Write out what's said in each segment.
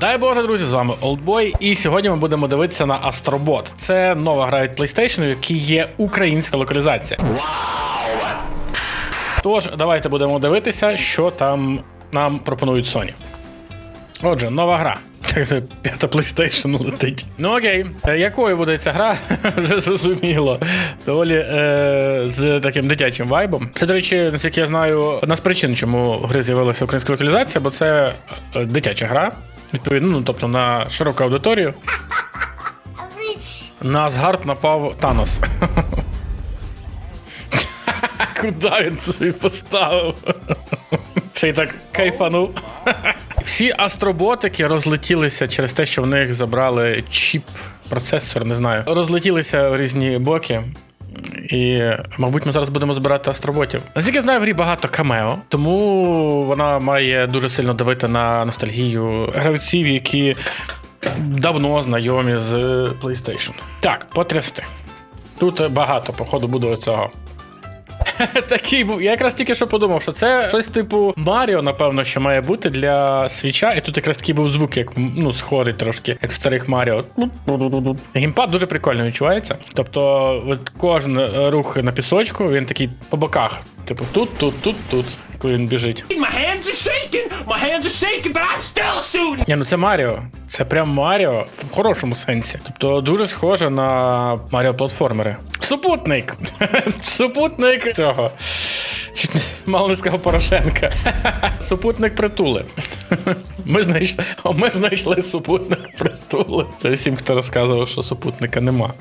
Дай Боже, друзі, з вами Oldboy, і сьогодні ми будемо дивитися на Астробот. Це нова гра від PlayStation, в якій є українська локалізація. Тож, давайте будемо дивитися, що там нам пропонують Sony. Отже, нова гра. П'ята PlayStation летить. Ну окей. Е, Якою буде ця гра? Вже зрозуміло. Доволі е, з таким дитячим вайбом. Це, до речі, наскільки я знаю, одна з причин, чому в гри з'явилася українська локалізація, бо це е, дитяча гра. Відповідно, ну тобто на широку аудиторію. На Асгард напав Танос. Куди він собі поставив? Ще й так кайфанув. Всі астроботики розлетілися через те, що в них забрали чіп, процесор, не знаю. Розлетілися в різні боки. І, мабуть, ми зараз будемо збирати астроботів. Наскільки я знаю, в грі багато камео, тому вона має дуже сильно давити на ностальгію гравців, які давно знайомі з PlayStation. Так, потрясти. Тут багато, походу, буде оцього. Такий був. Я якраз тільки що подумав, що це щось типу Маріо, напевно, що має бути для свіча. І тут якраз такий був звук, як ну, схожий трошки, як в старих Маріо. Геймпад дуже прикольно відчувається. Тобто, от кожен е, рух на пісочку, він такий по боках. Типу, тут, тут, тут, тут, коли він біжить. My hands are shaking. My hands are shaking, but I'm still shooting. Ні, ну це Маріо. Це прям Маріо в хорошому сенсі. Тобто дуже схоже на Маріо платформери. Супутник! Супутник цього. Мало не сказав Порошенка. Супутник притули. Ми знайшли, ми знайшли супутник притули. Це всім, хто розказував, що супутника нема.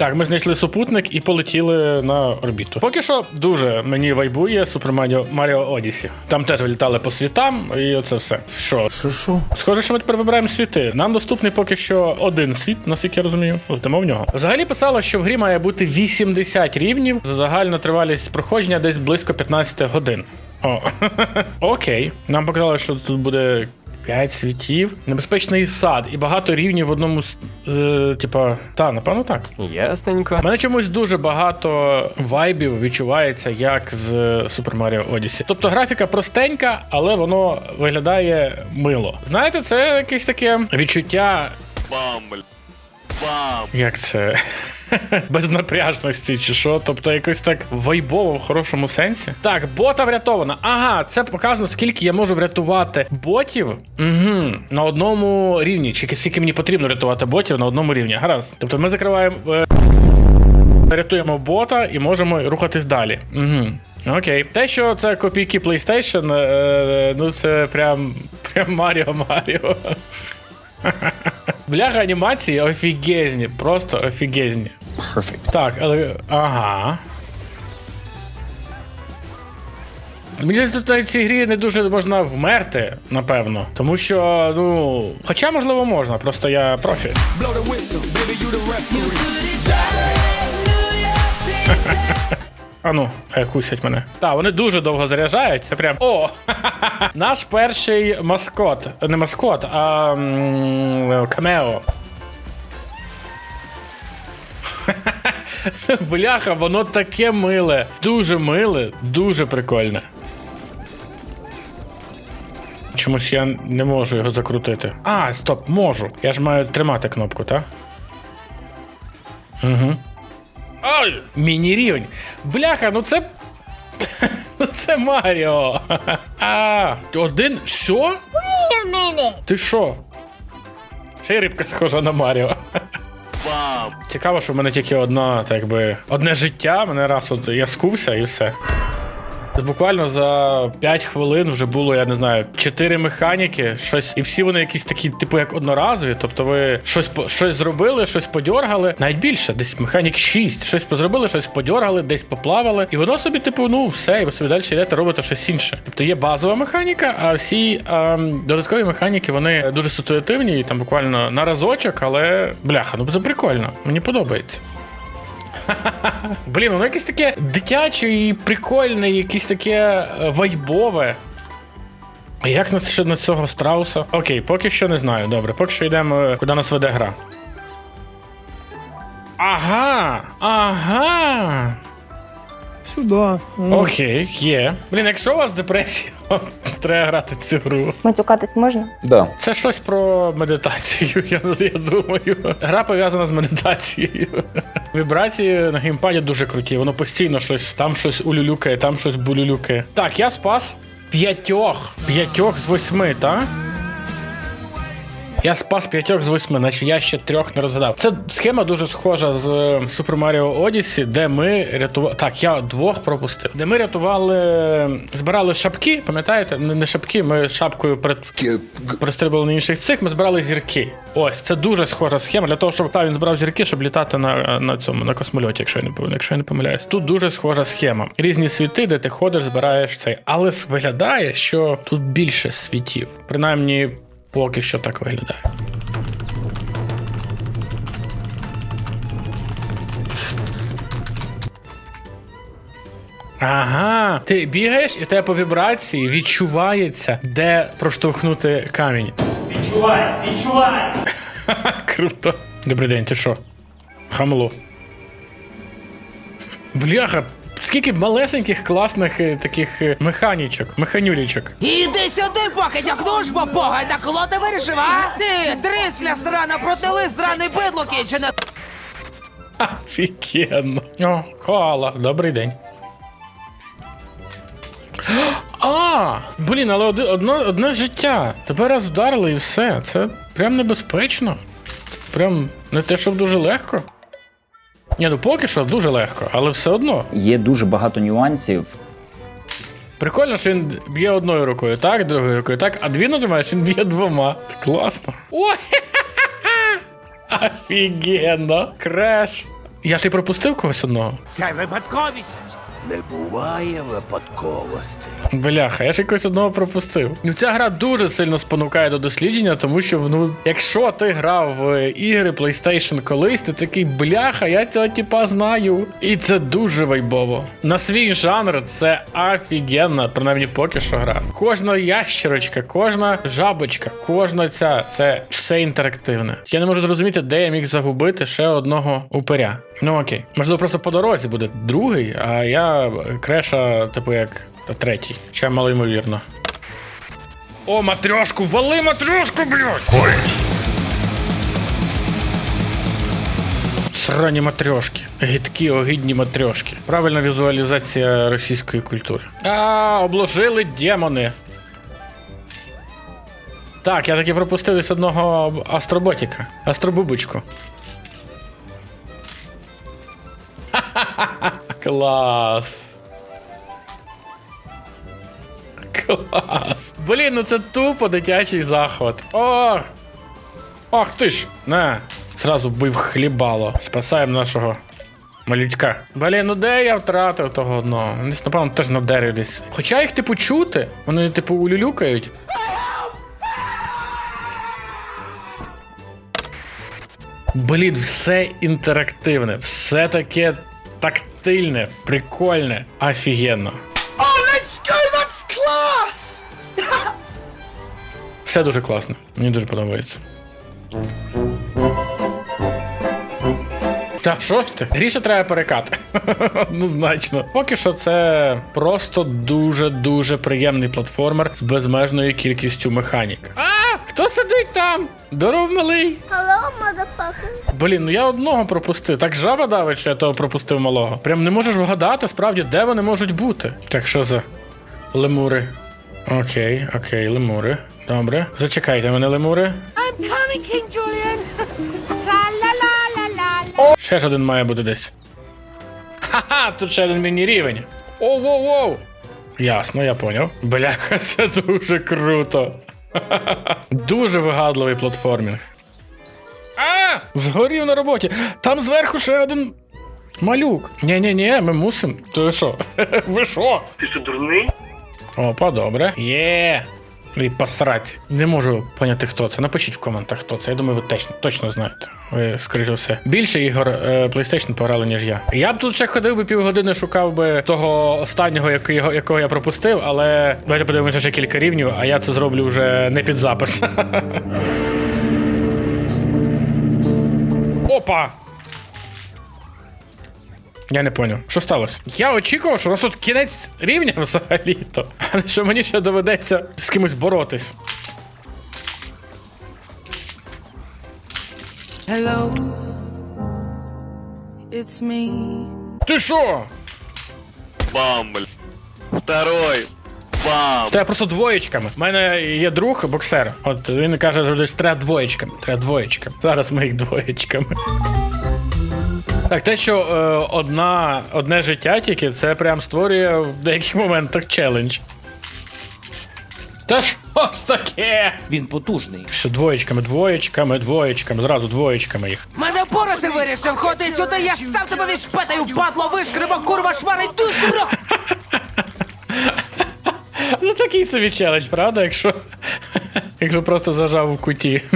Так, ми знайшли супутник і полетіли на орбіту. Поки що дуже мені вайбує Super Mario, Mario Odyssey. Там теж вилітали по світам, і оце все. Що? Що що? Схоже, що ми тепер вибираємо світи. Нам доступний поки що один світ, наскільки я розумію. Летимо в нього. Взагалі писало, що в грі має бути 80 рівнів. Загальна тривалість проходження десь близько 15 годин. О, окей. Нам показали, що тут буде. 5 світів, небезпечний сад і багато рівнів в одному з е, типа, та, напевно, так. Ясненько. У мене чомусь дуже багато вайбів відчувається, як з Super Mario Odyssey. Тобто графіка простенька, але воно виглядає мило. Знаєте, це якесь таке відчуття. Як це? Безнапряжності чи що, тобто якось так вайбово в хорошому сенсі. Так, бота врятована. Ага, це показано, скільки я можу врятувати ботів угу, на одному рівні. Чи скільки мені потрібно рятувати ботів на одному рівні. Гаразд. Тобто ми закриваємо. е, Рятуємо бота і можемо рухатись далі. Угу. Окей. Те, що це копійки PlayStation, е, ну це прям прям Маріо Маріо. Бляха анімації офігезні, просто офігезні. Perfect. Так, але. Ага. Мені здається, тут на цій грі не дуже можна вмерти, напевно. Тому що, ну. Хоча, можливо, можна, просто я профі. Blow the whistle, baby, you the referee. А ну, хай кусять мене. Так, вони дуже довго заряджають. Це прям. О! Наш перший маскот. Не маскот, а камео. Бляха, воно таке миле. Дуже миле, дуже прикольне. Чомусь я не можу його закрутити. А, стоп, можу. Я ж маю тримати кнопку, так? Угу. Ай! Міні-рівень. Бляха, ну це. Ну це Маріо. А, один. Що? Wait a minute. Ти що? Ще й рибка схожа на Маріо. Цікаво, що в мене тільки одна, так би, одне життя, мене раз от я скувся і все. Буквально за 5 хвилин вже було, я не знаю, 4 механіки, щось, і всі вони якісь такі, типу, як одноразові. Тобто ви щось щось зробили, щось подьоргали, навіть більше, десь механік 6, щось зробили, щось подьоргали, десь поплавали. І воно собі, типу, ну все, і ви собі далі йдете, робите щось інше. Тобто є базова механіка, а всі ем, додаткові механіки вони дуже ситуативні, і там буквально на разочок, але бляха, ну це прикольно. Мені подобається. Блін, воно якесь таке дитяче і прикольне, і якесь таке е, вайбове. А як на, на цього страуса? Окей, поки що не знаю. Добре, поки що йдемо, е, куди нас веде гра. Ага. Ага. Сюди. Окей, є. Блін, якщо у вас депресія, треба грати цю гру. Матюкатись можна? Да. Це щось про медитацію, я, я думаю. Гра пов'язана з медитацією. Вібрації на геймпаді дуже круті. Воно постійно щось, там щось улюлюкає, там щось булюлюкає. Так, я спас п'ятьох. П'ятьох з восьми, так? Я спас п'ятьох з восьми, значить я ще трьох не розгадав. Це схема дуже схожа з е, Super Mario Odyssey, де ми рятували. Так, я двох пропустив. Де ми рятували, збирали шапки, пам'ятаєте? Не, не шапки, ми шапкою г- пристрибували на інших цих, ми збирали зірки. Ось це дуже схожа схема для того, щоб та, він збирав зірки, щоб літати на, на цьому на космольоті, якщо я не якщо я не помиляюсь. Тут дуже схожа схема. Різні світи, де ти ходиш, збираєш цей. Але виглядає, що тут більше світів. Принаймні, поки що так виглядає. Ага, ти бігаєш, і тебе по вібрації відчувається, де проштовхнути камінь. Відчувай, відчувай! Круто. Добрий день, ти що? Хамло. Бляха, скільки малесеньких класних е, таких е, механічок, механюлічок. Іди сюди, покидьок, ну ж бо бога, так коло ти вирішив, а? Ти, дрисля срана, протились драний бидло кінчене. Офігенно. О, коала, добрий день. А, блін, але одно, одне життя. Тебе раз вдарили і все. Це прям небезпечно. Прям не те, щоб дуже легко. Ні, ну поки що дуже легко, але все одно. Є дуже багато нюансів. Прикольно, що він б'є одною рукою, так, другою рукою, так, а дві нажимаєш, він б'є двома. Класно. Ой! Офігенно! Креш! Я ж і пропустив когось одного. Це випадковість. Не буває випадковостей. Бляха, я ж якось одного пропустив. Ну ця гра дуже сильно спонукає до дослідження, тому що ну, якщо ти грав в ігри PlayStation колись, ти такий бляха, я цього типа знаю. І це дуже вайбово. На свій жанр це офігенна, принаймні поки що гра. Кожна ящерочка, кожна жабочка, кожна ця це все інтерактивне. Я не можу зрозуміти, де я міг загубити ще одного упиря. Ну окей. Можливо, просто по дорозі буде другий, а я креша, типу, як та третій. Ще мало ймовірно. О, матрьошку! Вали матрьошку, блядь! Ой. Срані матрьошки. Гидкі, огидні матрьошки. Правильна візуалізація російської культури. А, обложили демони. Так, я таки пропустив із одного астроботіка. Астробубочку. Клас. Клас. Блін, ну це тупо дитячий захват. О! Ах ти ж! На! Зразу бив хлібало. Спасаємо нашого малючка. Блін, ну де я втратив того одного? Десь, напевно, теж на дереві десь. Хоча їх, типу, чути, вони, типу, улюлюкають. Блін, все інтерактивне, все таке тактильне, прикольне, офігенно. Oh, let's go! That's class! Все дуже класно. Мені дуже подобається. Та що ж ти? Гріше треба перекати. Однозначно. Поки що це просто дуже-дуже приємний платформер з безмежною кількістю механік. А, хто сидить там? Здоров, малий. Hello. Блін, ну я одного пропустив. Так жаба давить, що я того пропустив малого. Прям не можеш вгадати, справді, де вони можуть бути. Так що за лемури? Окей, окей, лемури. Добре. Зачекайте мене, лемури. I'm coming, King Julian. Ще ж один має бути десь. Ха-ха, тут ще один міні-рівень. Оу-воу-воу. Ясно, я поняв. Бляха, це дуже круто. Дуже вигадливий платформінг. А! Згорів на роботі. Там зверху ще один малюк. Ні-ні-ні, ми мусимо. То що? Ви що? Ти що, дурний? Опа, добре. Є. І посрать. Не можу поняти, хто це. Напишіть в коментах, хто це. Я думаю, ви точно, точно знаєте. Ви, скоріше все. Більше ігор е, PlayStation пограли, ніж я. Я б тут ще ходив би півгодини, шукав би того останнього, якого, якого я пропустив, але давайте подивимося ще кілька рівнів, а я це зроблю вже не під запис. Опа! Я не поняв. Що сталося? Я очікував, що у нас тут кінець рівня взагалі-то. А що мені ще доведеться з кимось боротись. Hello, it's me. Ти що? Бам, блядь. Второй. Бам. Треба просто двоєчками. У мене є друг, боксер. От він каже завжди, що треба двоєчками. Треба двоєчками. Зараз ми їх двоєчками. Так, те, що е, одна, одне життя тільки, це прям створює в деяких моментах челендж. Та що ж таке? Він потужний. Що двоєчками, двоєчками, двоєчками, зразу двоєчками їх. Мене порати вирішив, ходи сюди, я сам тебе відшпетаю, падло, вишкриба, курва, йду сюди! Ну такий собі челендж, правда, якщо. Якщо просто зажав у куті.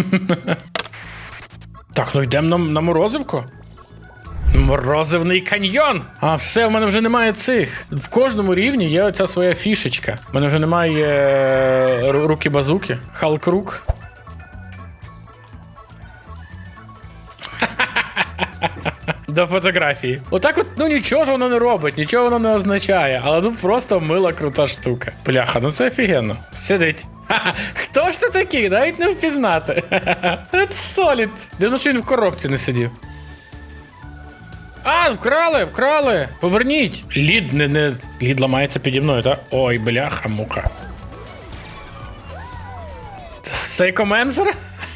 Так, ну йдемо на, на морозивку. Морозивний каньйон! А все, в мене вже немає цих. В кожному рівні є оця своя фішечка. У мене вже немає е, руки базуки. Халк-рук. До фотографії. Отак от, ну нічого ж воно не робить, нічого воно не означає, але ну просто мила крута штука. Бляха, ну це офігенно. Сидить. Ха-ха, Хто ж ти такий? Навіть не впізнати. Це солід. Дивно, що він в коробці не сидів. А, вкрали, вкрали. Поверніть. Лід не, не. Лід ламається піді мною, так? Ой, бляха, мука. Цей коменсер?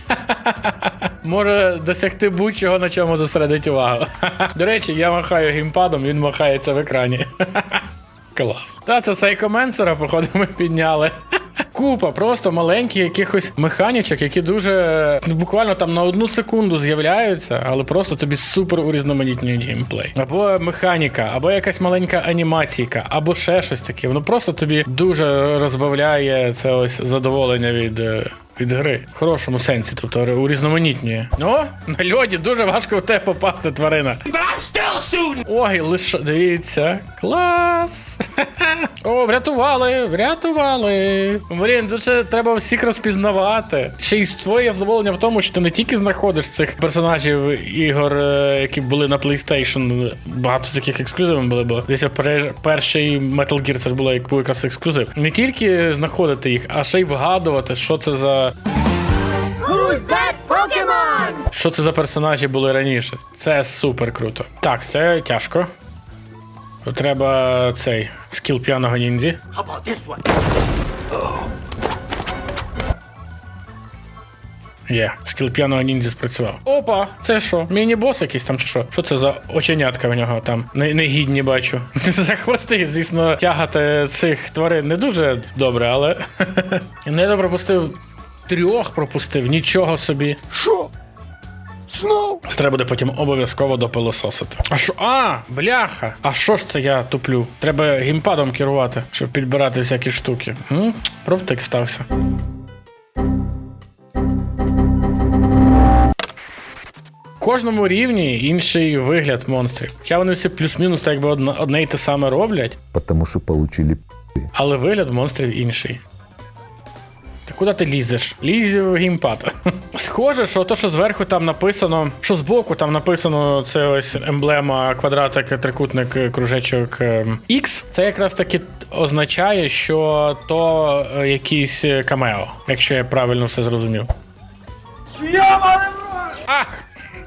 Може досягти будь-чого, на чому зосередить увагу. До речі, я махаю геймпадом, він махається в екрані. Клас. Та це сайкоменсера, походу, ми підняли. Купа просто маленьких якихось механічок, які дуже ну, буквально там на одну секунду з'являються, але просто тобі супер урізноманітнюють геймплей. Або механіка, або якась маленька анімаційка, або ще щось таке. Воно просто тобі дуже розбавляє це ось задоволення від. Від гри в хорошому сенсі, тобто урізноманітнює. Ну, на льоді дуже важко в тебе попасти, тварина. Shooting! Ой, лише дивіться. Клас. О, врятували, врятували. Блін, це треба всіх розпізнавати. Ще й твоє задоволення в тому, що ти не тільки знаходиш цих персонажів ігор, е, які були на PlayStation. Багато таких ексклюзивів були, бо десь перший Metal Gear це ж було якраз ексклюзив. Не тільки знаходити їх, а ще й вгадувати, що це за. Що це за персонажі були раніше? Це супер круто. Так, це тяжко. Тут треба цей скіл п'яного ніндзі. Є, скіл п'яного ніндзі спрацював. Опа, це що? Міні-бос якийсь там чи що? Що це за оченятка в нього там? Негідні бачу. За хвости, звісно, тягати цих тварин не дуже добре, але. Не пропустив. Трьох пропустив, нічого собі. Що? Знов? Треба буде потім обов'язково допилососити. А що? А, бляха! А що ж це я туплю? Треба геймпадом керувати, щоб підбирати всякі штуки. М? Провтик стався. Кожному рівні інший вигляд монстрів. Хоча вони всі плюс-мінус так якби одне, одне й те саме роблять, Потому что получили але вигляд монстрів інший. Куди ти лізеш? Лізь в геймпад. Схоже, що то, що зверху там написано, що збоку там написано, це ось емблема, квадратик, трикутник, кружечок ем, X, це якраз таки означає, що то е, якийсь е, камео, якщо я правильно все зрозумів. Ах!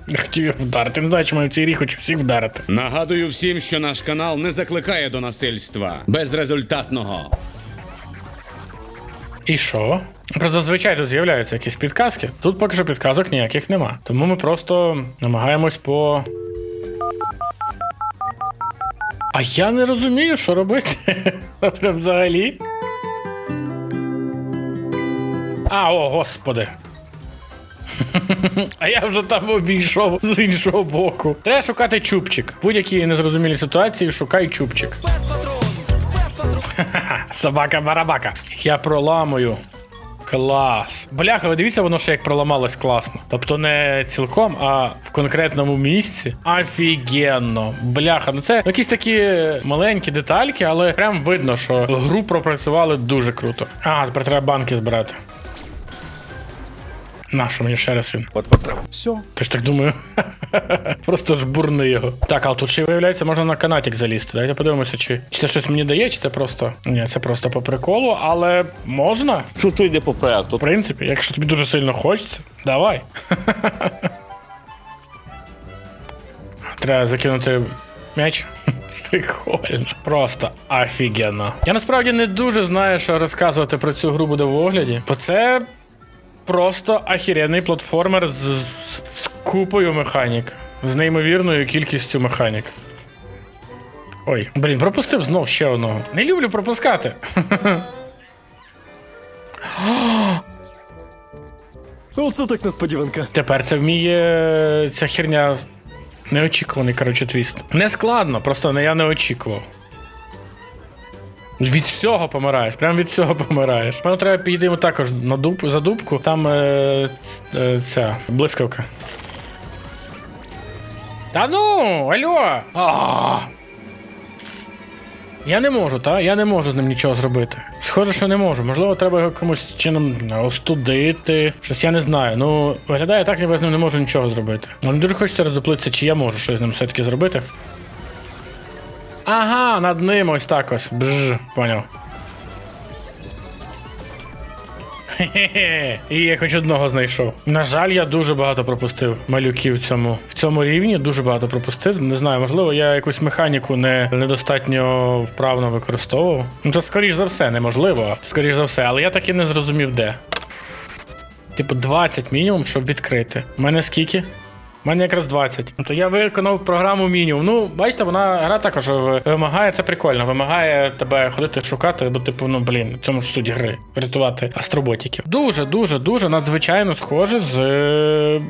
Я Хотів вдарити. Не знаю, чому я в цій рі хочу всіх вдарити. Нагадую всім, що наш канал не закликає до насильства безрезультатного. І що? Зазвичай тут з'являються якісь підказки. Тут поки що підказок ніяких нема. Тому ми просто намагаємось по. А я не розумію, що робити. Прям взагалі. А, о, господи. А я вже там обійшов з іншого боку. Треба шукати чубчик. В будь-якій незрозумілій ситуації шукай чубчик. Собака-барабака. Я проламую. Клас. Бляха, ви дивіться, воно ще як проламалось класно. Тобто не цілком, а в конкретному місці. Офігенно. Бляха, ну це ну, якісь такі маленькі детальки, але прям видно, що гру пропрацювали дуже круто. А, тепер треба банки збирати. Нащо мені ще раз він? Все. Ти ж так думаю. Просто жбурни його. Так, але тут ще виявляється, можна на канатик залізти. Давайте подивимося, чи, чи це щось мені дає, чи це просто. Ні, це просто по приколу, але можна. Що, що йде по проекту? В принципі, якщо тобі дуже сильно хочеться, давай. Треба закинути м'яч. Прикольно. Просто офігенно. Я насправді не дуже знаю, що розказувати про цю гру буде в огляді, бо це просто ахіренний платформер з, з, з купою механік, з неймовірною кількістю механік. Ой, блін, пропустив знов ще одного. Не люблю пропускати. Оце так несподіванка. Тепер це вміє ця херня. Неочікуваний, коротше, твіст. Не складно, просто я не очікував. Від всього помираєш, прям від всього помираєш. Певно, треба підійти йому також на дуб, за дубку, там е, е, ця блискавка. Та ну, алло! А! Я не можу, та? Я не можу з ним нічого зробити. Схоже, що не можу. Можливо, треба його комусь чином остудити. Щось я не знаю. Ну, виглядає так, ніби я з ним не можу нічого зробити. Мені дуже хочеться роздуплитися, чи я можу щось з ним все-таки зробити. Ага, над ним ось так ось. Бж, поняв. Хе-хе-хе. І я хоч одного знайшов. На жаль, я дуже багато пропустив малюків в цьому в цьому рівні. Дуже багато пропустив. Не знаю, можливо, я якусь механіку не недостатньо вправно використовував. Ну то скоріш за все, неможливо. Скоріш за все, але я так і не зрозумів, де. Типу, 20 мінімум, щоб відкрити. У мене скільки? У мене якраз 20. Ну, то я виконав програму мінімум. Ну, бачите, вона гра також вимагає, це прикольно, вимагає тебе ходити шукати, бо типу, ну блін, в цьому ж суть гри. Рятувати астроботіків. Дуже, дуже, дуже надзвичайно схоже з.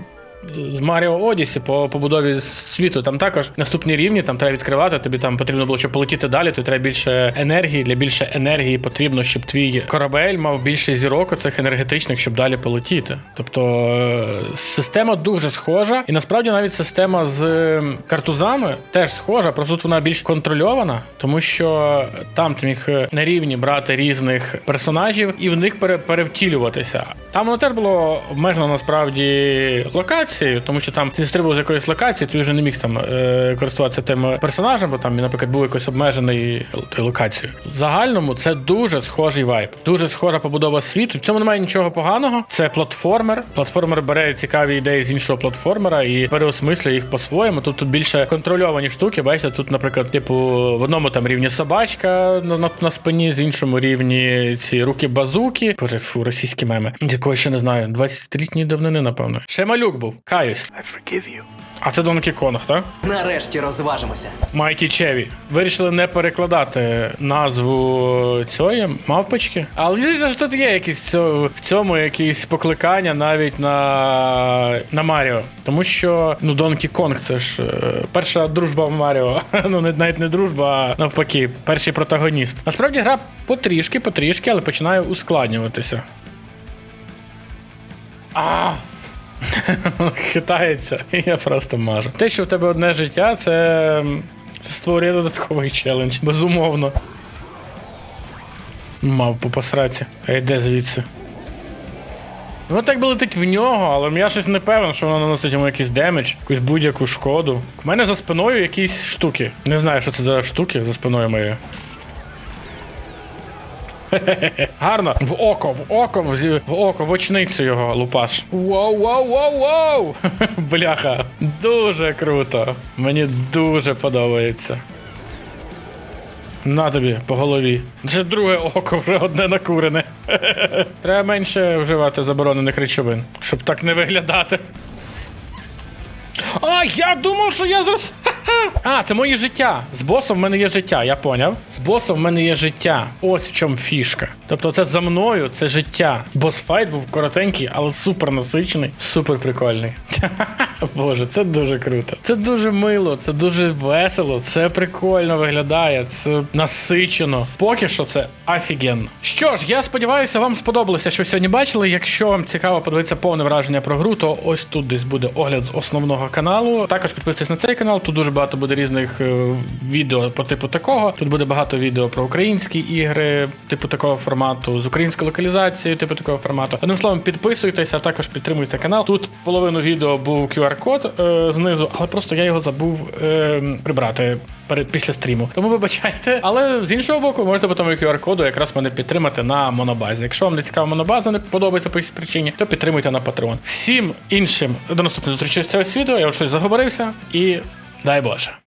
З Маріо Одісі по побудові світу. Там також наступні рівні, там треба відкривати. Тобі там потрібно було, щоб полетіти далі, то треба більше енергії. Для більше енергії потрібно, щоб твій корабель мав більше зірок оцих енергетичних, щоб далі полетіти. Тобто е, система дуже схожа, і насправді навіть система з е, картузами теж схожа, просто тут вона більш контрольована, тому що там ти міг е, на рівні брати різних персонажів і в них пере- перевтілюватися. Там воно теж було обмежено насправді локацією, тому що там ти стрибав з якоїсь локації, ти вже не міг там е, користуватися тим персонажем, бо там, наприклад, був якось обмежений локацією. В загальному це дуже схожий вайб, дуже схожа побудова світу. В цьому немає нічого поганого. Це платформер. Платформер бере цікаві ідеї з іншого платформера і переосмислює їх по-своєму. Тут тут більше контрольовані штуки. Бачите, тут, наприклад, типу, в одному там рівні собачка на, на, на спині, з іншому рівні ці руки базуки. Боже, фу, російські меми. Якого ще не знаю, 20-літньої давнини, напевно. Ще малюк був. Каюсь. А це Донкі Конг, так? Нарешті розважимося. Майті Чеві. Вирішили не перекладати назву цієї мавпочки. Але що тут є якісь в цьому- якісь покликання навіть на, на Маріо. Тому що ну Донкі Конг це ж е, перша дружба в Маріо. ну не навіть не дружба, а навпаки, перший протагоніст. Насправді гра потрішки, потрішки, але починає ускладнюватися. А! Хитається, і я просто мажу. Те, що в тебе одне життя, це створює додатковий челендж, безумовно. Мав по посраці. А йде звідси. Ну так би летить в нього, але я щось не певен, що воно наносить йому якийсь демедж, якусь будь-яку шкоду. У мене за спиною якісь штуки. Не знаю, що це за штуки за спиною моєю. Гарно. В око, в око, в, око, в очницю його лупаш. Воу, воу, воу, воу! Бляха. Дуже круто. Мені дуже подобається. На тобі по голові. Це друге око вже одне накурене. Треба менше вживати заборонених речовин, щоб так не виглядати. А, я думав, що я зараз. А, це моє життя. З босом в мене є життя, я поняв. З босом в мене є життя. Ось в чому фішка. Тобто, це за мною, це життя. Босфайт був коротенький, але супер насичений, супер прикольний. Боже, це дуже круто. Це дуже мило, це дуже весело, це прикольно виглядає, це насичено. Поки що це офігенно. Що ж, я сподіваюся, вам сподобалося, що ви сьогодні бачили. Якщо вам цікаво подивитися повне враження про гру, то ось тут десь буде огляд з основного каналу. Також підписуйтесь на цей канал. Тут дуже багато буде різних е, відео по типу такого. Тут буде багато відео про українські ігри, типу такого формату. Формату, з українською локалізацією, типу такого формату. Одним словом, підписуйтесь, а також підтримуйте канал. Тут половину відео був QR-код е, знизу, але просто я його забув е, прибрати перед після стріму. Тому вибачайте. Але з іншого боку, можете по тому QR-коду якраз мене підтримати на монобазі. Якщо вам не цікава монобаза, не подобається по якійсь причині, то підтримуйте на Patreon. Всім іншим до наступної зустрічі з цього відео. Я щось заговорився і дай Боже.